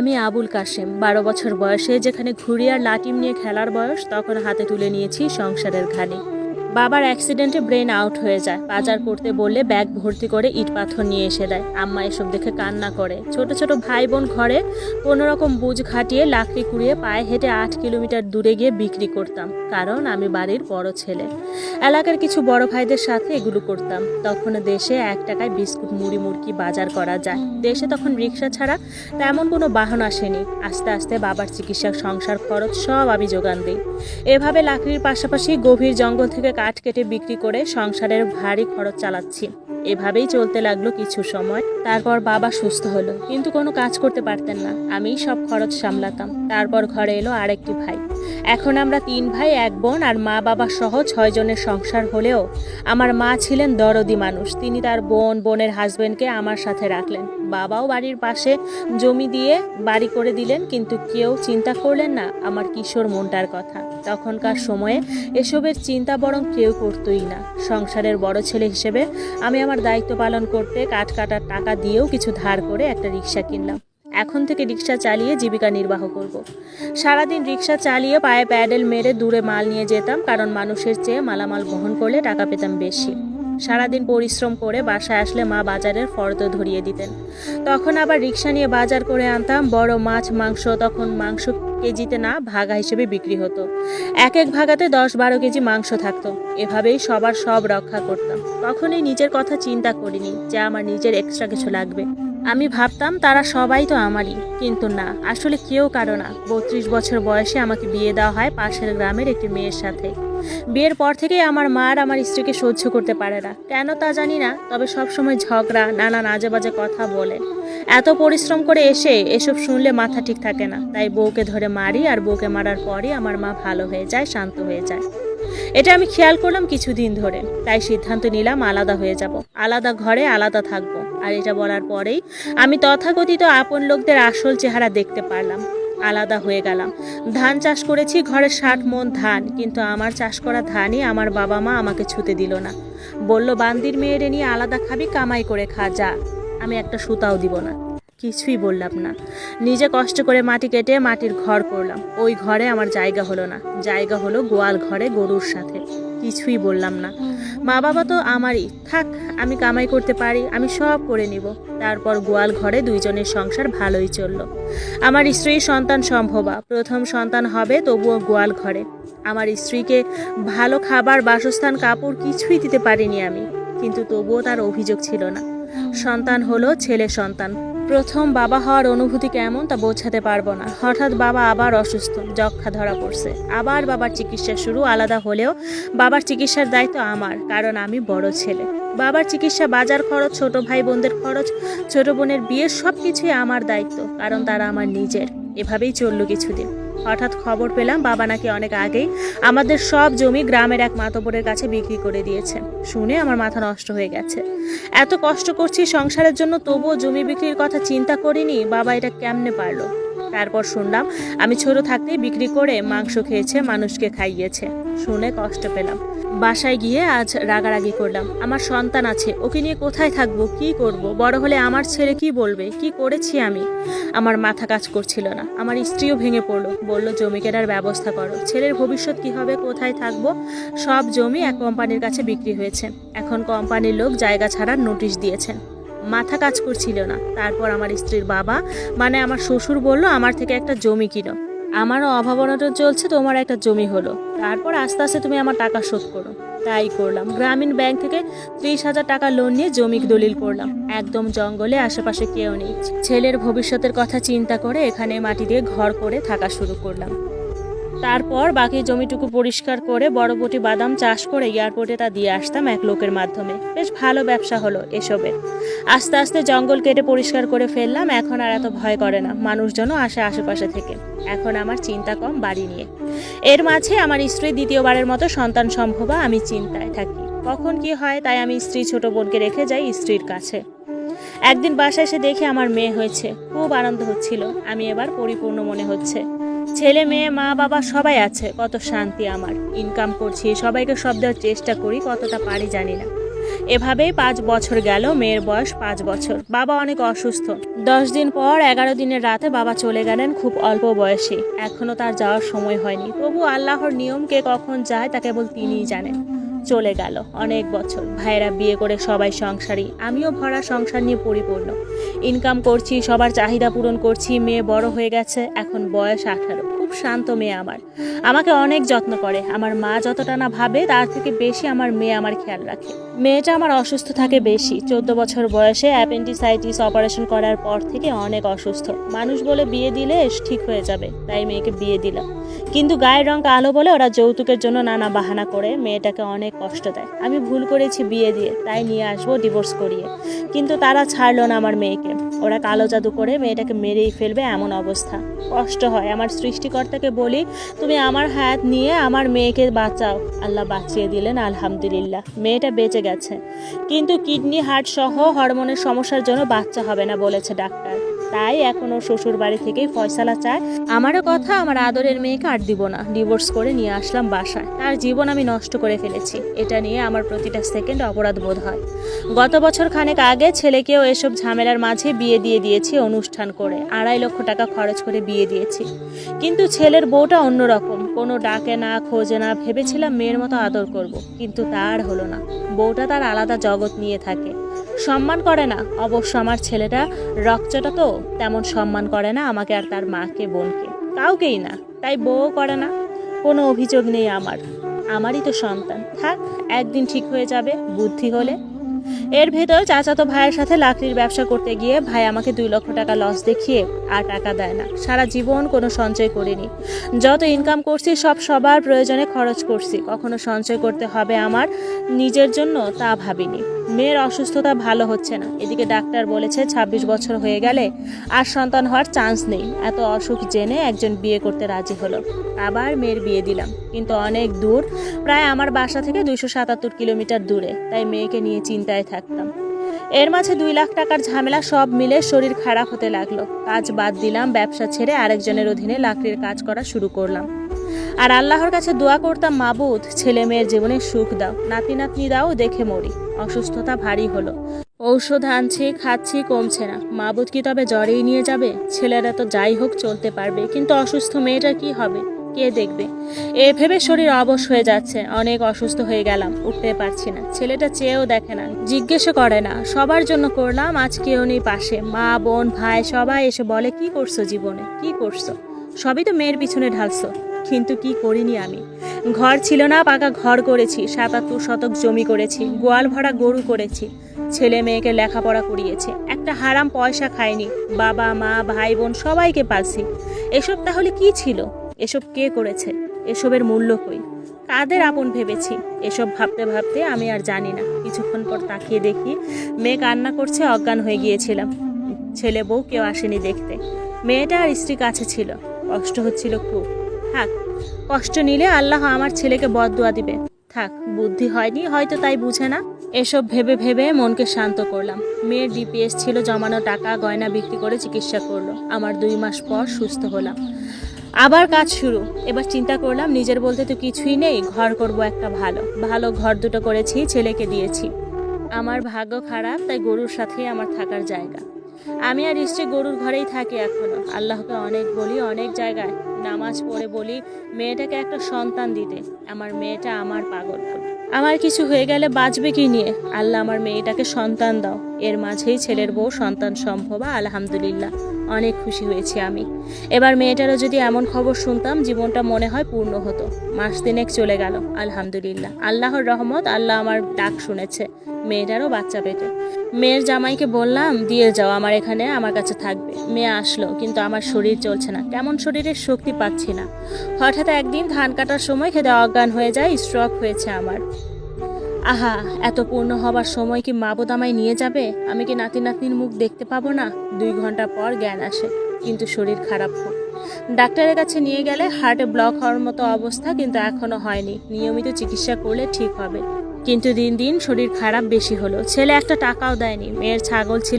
আমি আবুল কাশেম, বারো বছর বয়সে যেখানে ঘুড়ি আর লাটিম নিয়ে খেলার বয়স, তখন হাতে তুলে নিয়েছি সংসারের ঘানি বাবার অ্যাক্সিডেন্টে ব্রেন আউট হয়ে যায়। বাজার করতে বললে ব্যাগ ভর্তি করে ইট পাথর নিয়ে এসে দেয়। আম্মা এসব দেখে কান্না করে। ছোট ছোট ভাই বোন ঘরে কোনো রকম বুঝ খাটিয়ে লাকড়ি কুড়িয়ে পায়ে হেঁটে আট কিলোমিটার দূরে গিয়ে বিক্রি করতাম। কারণ আমি বাড়ির বড় ছেলে। এলাকার কিছু বড় ভাইদের সাথে এগুলো করতাম। তখন দেশে এক টাকায় বিস্কুট, মুড়ি, মুড়কি বাজার করা যায়। দেশে তখন রিক্সা ছাড়া তেমন কোনো বাহন আসেনি। আস্তে আস্তে বাবার চিকিৎসা, সংসার, খরচ সব আমি যোগান দিই। এভাবে লাকড়ির পাশাপাশি গভীর জঙ্গল থেকে কাঠ কেটে বিক্রি করে সংসারের ভারী খরচ চালাচ্ছি। এভাবেই চলতে লাগল কিছু সময়। তারপর বাবা সুস্থ হলো, কিন্তু কোনো কাজ করতে পারতেন না। আমিই সব খরচ সামলাতাম। তারপর ঘরে এলো আরেকটি ভাই। এখন আমরা তিন ভাই, এক বোন আর মা বাবা সহ ছয় জনের সংসার হলেও আমার মা ছিলেন দরদি মানুষ। তিনি তার বোন, বোনের হাজবেন্ডকে আমার সাথে রাখলেন। বাবাও বাড়ির পাশে জমি দিয়ে বাড়ি করে দিলেন, কিন্তু কেউ চিন্তা করলেন না আমার কিশোর মনটার কথা। তখনকার সময়ে এসবের চিন্তা বরং কেউ করতোই না। সংসারের বড় ছেলে হিসেবে আমি আমার দায়িত্ব পালন করতে কাঠ কাটার টাকা দিয়েও কিছু ধার করে একটা রিক্সা কিনলাম এখন থেকে রিক্সা চালিয়ে জীবিকা নির্বাহ করব। সারাদিন রিক্সা চালিয়ে পায়ে প্যাডেল মেরে দূরে মাল নিয়ে যেতাম, কারণ মানুষের চেয়ে মালামাল বহন করলে টাকা পেতাম বেশি সারাদিন পরিশ্রম করে বাসায় আসলে মা বাজারের ফর্দ ধরিয়ে দিতেন। তখন আবার রিক্সা নিয়ে বাজার করে আনতাম, বড় মাছ, মাংস, তখন মাংস কেজিতে না ভাগা হিসেবে বিক্রি হতো। এক এক ভাগাতে দশ বারো কেজি মাংস থাকতো। এভাবেই সবার সব রক্ষা করতাম। কখনোই নিজের কথা চিন্তা করিনি যে আমার নিজের এক্সট্রা কিছু লাগবে। আমি ভাবতাম, তারা সবাই তো আমারই। কিন্তু না, আসলে কেউ কারও না। বত্রিশ বছর বয়সে আমাকে বিয়ে দেওয়া হয় পাশের গ্রামের একটি মেয়ের সাথে। বিয়ের পর থেকেই আমার মা আর আমার স্ত্রীকে সহ্য করতে পারে না। কেন তা জানি না, তবে সবসময় ঝগড়া, নানা নাজে বাজে কথা বলে। এত পরিশ্রম করে এসে এসব শুনলে মাথা ঠিক থাকে না। তাই বউকে ধরে মারি আর বউকে মারার পরই আমার মা ভালো হয়ে যায়, শান্ত হয়ে যায়। এটা আমি খেয়াল করলাম কিছুদিন ধরে। তাই সিদ্ধান্ত নিলাম আলাদা হয়ে যাব। আলাদা ঘরে আলাদা থাকব। আর এটা বলার পরেই আমি তথাকথিত আপন লোকদের আসল চেহারা দেখতে পারলাম। আলাদা হয়ে গেলাম। ধান চাষ করেছি, ঘরে ষাট মন ধান, কিন্তু আমার চাষ করা ধানই আমার বাবা মা আমাকে ছুতে দিল না। বলল, বান্দির মেয়েরে নিয়ে আলাদা খাবি, কামাই করে খা, যা। আমি একটা সুতাও দিব না। কিছুই বললাম না। নিজে কষ্ট করে মাটি কেটে মাটির ঘর করলাম। ওই ঘরে আমার জায়গা হলো না। জায়গা হলো গোয়াল ঘরে, গরুর সাথে। কিছুই বললাম না। মা বাবা তো আমারই। থাক, আমি কামাই করতে পারি, আমি সব করে নিব। তারপর গোয়াল ঘরে দুইজনের সংসার ভালোই চলল। আমার স্ত্রীর সন্তান সম্ভবা। প্রথম সন্তান হবে তবুও গোয়াল ঘরে। আমার স্ত্রীকে ভালো খাবার, বাসস্থান, কাপড় কিছুই দিতে পারিনি আমি। কিন্তু তবুও তার অভিযোগ ছিল না। সন্তান হলো ছেলে সন্তান। প্রথম বাবা হওয়ার অনুভূতি কেমন তা বোঝাতে পারব না। হঠাৎ বাবা আবার অসুস্থ, যক্ষা ধরা পড়ছে। আবার বাবার চিকিৎসা শুরু আলাদা হলেও বাবার চিকিৎসার দায়িত্ব আমার, কারণ আমি বড় ছেলে। বাবার চিকিৎসা, বাজার খরচ, ছোট ভাই বোনদের খরচ, ছোট বোনের বিয়ে সব কিছুই আমার দায়িত্ব, কারণ তারা আমার নিজের। এভাবেই চলল কিছুদিন। হঠাৎ খবর পেলাম বাবা নাকি অনেক আগেই আমাদের সব জমি গ্রামের এক মাতবরের কাছে বিক্রি করে দিয়েছে। শুনে আমার মাথা নষ্ট হয়ে গেছে। এত কষ্ট করছি সংসারের জন্য, তবুও জমি বিক্রির কথা চিন্তা করিনি, বাবা এটা কেমনে পারল? তারপর শুনলাম, আমি ছোট থাকতেই বিক্রি করে মাংস খেয়েছে, মানুষকে খাইয়েছে। শুনে কষ্ট পেলাম। বাসায় গিয়ে আজ রাগারাগি করলাম। আমার সন্তান আছে, ওকে নিয়ে কোথায় থাকব, কি করব? বড় হলে আমার ছেলে কি বলবে? কি করেছি আমি? আমার মাথা কাজ করছিল না। আমার স্ত্রীও ভেঙে পড়ল। বলল, জমি কেনার ব্যবস্থা করো। ছেলের ভবিষ্যৎ কি হবে? কোথায় থাকব? সব জমি এক কোম্পানির কাছে বিক্রি হয়েছে। এখন কোম্পানির লোক জায়গা ছাড়ার নোটিশ দিয়েছেন। মাথা কাজ করছিল না। তারপর আমার স্ত্রীর বাবা মানে আমার শ্বশুর বলল, আমার থেকে একটা জমি কিনো। আমারও অভাব অনটন চলছে, তোমার একটা জমি হলো। তারপর আস্তে আস্তে তুমি আমার টাকা শোধ করো। তাই করলাম। গ্রামীণ ব্যাংক থেকে ত্রিশ হাজার টাকা লোন নিয়ে জমি দলিল করলাম। একদম জঙ্গলে, আশেপাশে কেউ নেই। ছেলের ভবিষ্যতের কথা চিন্তা করে এখানে মাটি দিয়ে ঘর করে থাকা শুরু করলাম। তারপর বাকি জমিটুকু পরিষ্কার করে বড়বটি বাদাম চাষ করে এয়ারপোর্টে তা দিয়ে আসতাম এক লোকের মাধ্যমে। বেশ ভালো ব্যবসা হলো এসবের। আস্তে আস্তে জঙ্গল কেটে পরিষ্কার করে ফেললাম, এখন আর এত ভয় করে না। মানুষজনও আসে আশেপাশে থেকে। এখন আমার চিন্তা কম বাড়ি নিয়ে। এর মাঝে আমার স্ত্রী দ্বিতীয়বারের মতো সন্তান সম্ভবা আমি চিন্তায় থাকি। কখন কি হয় তাই আমি স্ত্রী ছোট বোনকে রেখে যাই স্ত্রীর কাছে। একদিন বাসায় এসে দেখে আমার মেয়ে হয়েছে। খুব আনন্দ হচ্ছিল। আমি এবার পরিপূর্ণ মনে হচ্ছে। ছেলে, মেয়ে, মা, বাবা সবাই আছে, কত শান্তি আমার। ইনকাম করছি, সবাইকে সব দেওয়ার চেষ্টা করি, কতটা পারি জানি না। এভাবেই পাঁচ বছর গেল, মেয়ের বয়স পাঁচ বছর। বাবা অনেক অসুস্থ। দশ দিন পর, এগারো দিনের রাতে বাবা চলে গেলেন খুব অল্প বয়সে। এখনও তার যাওয়ার সময় হয়নি। তবু আল্লাহর নিয়ম কে কখন যায় তা কেবল তিনিই জানেন। চলে গেল অনেক বছর। ভাইয়েরা বিয়ে করে সবাই সংসারী। আমিও ভরা সংসার নিয়ে পরিপূর্ণ। ইনকাম করছি, সবার চাহিদা পূরণ করছি, মেয়ে বড় হয়ে গেছে, এখন বয়স আঠারো। খুব শান্ত মেয়ে আমার। আমাকে অনেক যত্ন করে। আমার মা যতটা না ভাবে, তার থেকে বেশি আমার মেয়ে আমার খেয়াল রাখে। মেয়েটা আমার অসুস্থ থাকে বেশি। চোদ্দ বছর বয়সে অ্যাপেন্ডিসাইটিস অপারেশন করার পর থেকে অনেক অসুস্থ। মানুষ বলে বিয়ে দিলে ঠিক হয়ে যাবে, তাই মেয়েকে বিয়ে দিলাম। কিন্তু গায়ের রং কালো বলে ওরা যৌতুকের জন্য নানা বাহানা করে, মেয়েটাকে অনেক কষ্ট দেয়। আমি ভুল করেছি বিয়ে দিয়ে, তাই নিয়ে আসব, ডিভোর্স করিয়ে। কিন্তু তারা ছাড়লো না আমার মেয়েকে। ওরা কালো জাদু করে মেয়েটাকে মেরেই ফেলবে এমন অবস্থা। কষ্ট হয়। আমার সৃষ্টিকর্তাকে বলি, তুমি আমার হাত নিয়ে আমার মেয়েকে বাঁচাও। আল্লাহ বাঁচিয়ে দিলেন, আলহামদুলিল্লাহ। মেয়েটা বেঁচে গেছে। কিন্তু কিডনি, হার্ট সহ হরমোনের সমস্যার জন্য বাচ্চা হবে না বলেছে ডাক্তার। তাই এখন শ্বশুর বাড়ি থেকেই ফয়সালা চায়। আমারও কথা, আমার আদরের মেয়েকে আর দিব না। ডিভোর্স করে নিয়ে আসলাম বাসায়। তার জীবন আমি নষ্ট করে ফেলেছি। এটা নিয়ে আমার প্রতিটা সেকেন্ড অপরাধ বোধ হয়। গত বছর খানেক আগে ছেলেকেও এসব ঝামেলার মাঝে বিয়ে দিয়ে দিয়েছি অনুষ্ঠান করে। আড়াই লক্ষ টাকা খরচ করে বিয়ে দিয়েছি। কিন্তু ছেলের বউটা অন্যরকম। কোনো ডাকে না, খোঁজে না, ভেবেছিলাম মেয়ের মতো আদর করব। কিন্তু তার হলো না। বউটা তার আলাদা জগৎ নিয়ে থাকে। সম্মান করে না। অবশ্য আমার ছেলেটা রক্তটা তো তেমন সম্মান করে না আমাকে আর তার মাকে, বোনকে। কাউকেই না, তাই বউও করে না। কোনো অভিযোগ নেই আমার। আমারই তো সন্তান। থাক, একদিন ঠিক হয়ে যাবে, বুদ্ধি হলে। এর ভেতর চাচাতো ভাইয়ের সাথে লাকড়ির ব্যবসা করতে গিয়ে ভাই আমাকে দুই লক্ষ টাকা লস দেখিয়ে আর টাকা দেয় না। সারা জীবন কোনো সঞ্চয় করিনি। যত ইনকাম করছি, সব সবার প্রয়োজনে খরচ করছি। কখনো সঞ্চয় করতে হবে আমার নিজের জন্য তা ভাবিনি। মেয়ের অসুস্থতা ভালো হচ্ছে না। এদিকে ডাক্তার বলেছে ২৬ বছর হয়ে গেলে আর সন্তান হওয়ার চান্স নেই। এত অসুখ জেনে একজন বিয়ে করতে রাজি হলো। আবার মেয়ের বিয়ে দিলাম। কিন্তু অনেক দূর, প্রায় আমার বাসা থেকে দুইশো সাতাত্তর কিলোমিটার দূরে। তাই মেয়েকে নিয়ে চিন্তায় থাকতাম। এর মাঝে দুই লাখ টাকার ঝামেলা সব মিলে শরীর খারাপ হতে লাগল। কাজ বাদ দিলাম, ব্যবসা ছেড়ে আরেকজনের অধীনে লাকড়ির কাজ করা শুরু করলাম। আর আল্লাহর কাছে দোয়া করতাম মাবুদ, ছেলে মেয়ের জীবনে সুখ দাও। নাতি নাতনি দাও, দেখে মরি। অসুস্থতা ভারী হলো। ঔষধ আনছি, খাচ্ছি, কমছে না। মাবুদ কি তবে জ্বরেই নিয়ে যাবে? ছেলেরা তো যাই হোক চলতে পারবে, কিন্তু অসুস্থ মেয়েটার কি হবে? কে দেখবে? এ ভেবে শরীর অবশ হয়ে যাচ্ছে। অনেক অসুস্থ হয়ে গেলাম, উঠতে পারছি না। ছেলেটা চেয়েও দেখে না, জিজ্ঞেসও করে না। সবার জন্য করলাম, আজ কেউ নেই পাশে। মা, বোন, ভাই, সবাই এসে বলে, কি করছ জীবনে? কি করছ? সবই তো মেয়ের পিছনে ঢালছো। কিন্তু কি করিনি আমি? ঘর ছিল না, পাকা ঘর করেছি, সাতাত্তর শতক জমি করেছি, গোয়াল ভরা গরু করেছি, ছেলে মেয়েকে লেখাপড়া করিয়েছে, একটা হারাম পয়সা খায়নি বাবা, মা, ভাই, বোন সবাইকে পালছি। এসব তাহলে কি ছিল? এসব কে করেছে? এসবের মূল্য কই? কাদের আপন ভেবেছি? এসব ভাবতে ভাবতে আমি আর জানি না। কিছুক্ষণ পর তাকিয়ে দেখি, মেয়ে কান্না করছে, অজ্ঞান হয়ে গিয়েছিলাম। ছেলে বউ কেউ আসেনি দেখতে। মেয়েটা আর স্ত্রী কাছে ছিল। কষ্ট হচ্ছিল খুব। থাক, কষ্ট নিলে আল্লাহ আমার ছেলেকে বদদুয়া দিবে। থাক, বুদ্ধি হয়নি, হয়তো তাই বুঝে না। এসব ভেবে ভেবে মনকে শান্ত করলাম। মেয়ের ডিপিএস ছিল, জমানো টাকা, গয়না বিক্রি করে চিকিৎসা করল। আমার দুই মাস পর সুস্থ হলাম। আবার কাজ শুরু। এবার চিন্তা করলাম, নিজের বলতে তো কিছুই নেই, ঘর করব একটা ভালো। ভালো ঘর দুটো করেছি, ছেলেকে দিয়েছি। আমার ভাগ্য খারাপ, তাই গরুর সাথেই আমার থাকার জায়গা। আমি আর স্ত্রী গরুর ঘরেই থাকি এখনও। আল্লাহকে অনেক বলি, অনেক জায়গায় নামাজ পড়ে বলি, মেয়েটাকে একটা সন্তান দিতে। আমার মেয়েটা আমার পাগল। আমার কিছু হয়ে গেলে বাঁচবে কি নিয়ে? আল্লাহ আমার মেয়েটাকে সন্তান দাও। এর মাঝেই ছেলের বউ সন্তান সম্ভব, আলহামদুলিল্লাহ। অনেক খুশি হয়েছি আমি। এবার মেয়েটারও যদি এমন খবর শুনতাম, জীবনটা মনে হয় পূর্ণ হতো। মাস দিনেক চলে গেল, আলহামদুলিল্লাহ। আল্লাহর রহমত, আল্লাহ আমার ডাক শুনেছে, মেয়েটারও বাচ্চা পেটে মেয়ের জামাইকে বললাম, দিয়ে যাও, আমার এখানে, আমার কাছে থাকবে। মেয়ে আসলো, কিন্তু আমার শরীর চলছে না। কেমন শরীরের শক্তি পাচ্ছি না। হঠাৎ একদিন ধান কাটার সময় খেতে অজ্ঞান হয়ে যায়, স্ট্রোক হয়েছে আমার। আহা, এত পূর্ণ হবার সময় কি মা আমায় নিয়ে যাবে? আমি কি নাতি নাতনির মুখ দেখতে পাবো না? দুই ঘণ্টা পর জ্ঞান আসে, কিন্তু শরীর খারাপ হোক ডাক্তারের কাছে নিয়ে গেলে হার্টে ব্লক হওয়ার মতো অবস্থা কিন্তু এখনও হয়নি। নিয়মিত চিকিৎসা করলে ঠিক হবে। কিন্তু দিন দিন শরীর খারাপ বেশি হলো। ছেলে একটা টাকাও দেয়নি, মেয়ের ছাগল ছিল